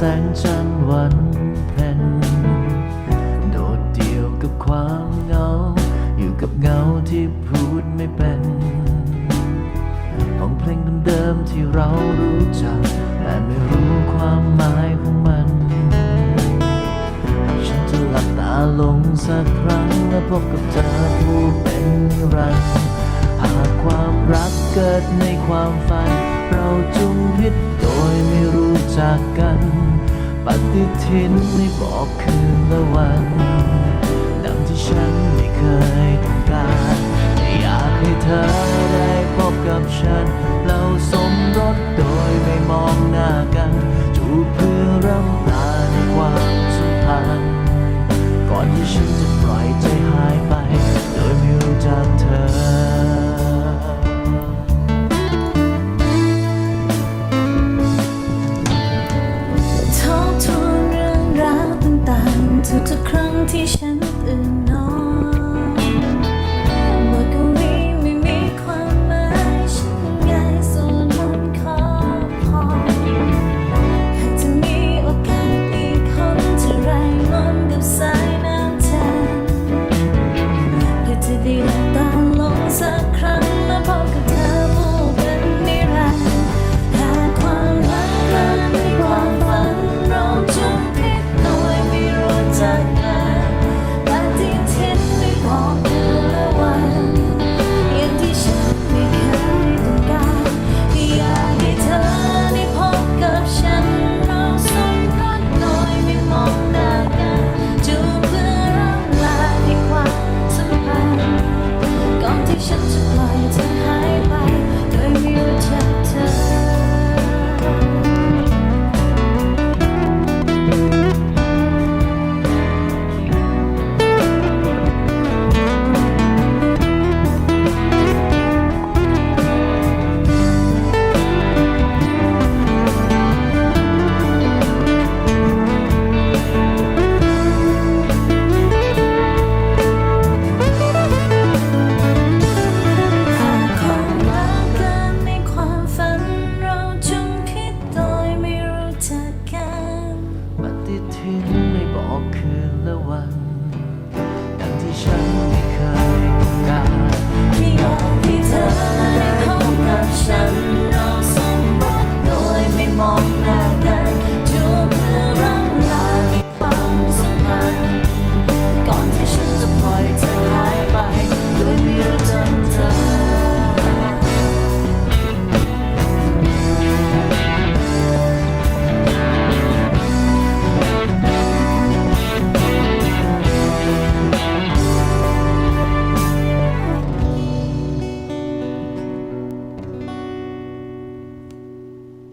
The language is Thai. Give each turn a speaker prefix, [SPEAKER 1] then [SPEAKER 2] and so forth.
[SPEAKER 1] แสงจันทร์วันเพ็ญโดดเดี่ยวกับความเหงา อยู่กับเงาที่พูดไม่เป็นของเพลงเดิมๆที่เรารู้จัก แต่ไม่รู้ความหมายของมันฉันจะหลับตาลงสักครั้งและพบกับเธอผู้เป็นนิรันหากความรักเกิดในความฝัน เราจุมพิษ จักกัน ปฏิทินไม่บอกคืนและวัน ดังที่ฉันไม่เคยต้องการ
[SPEAKER 2] ฉัน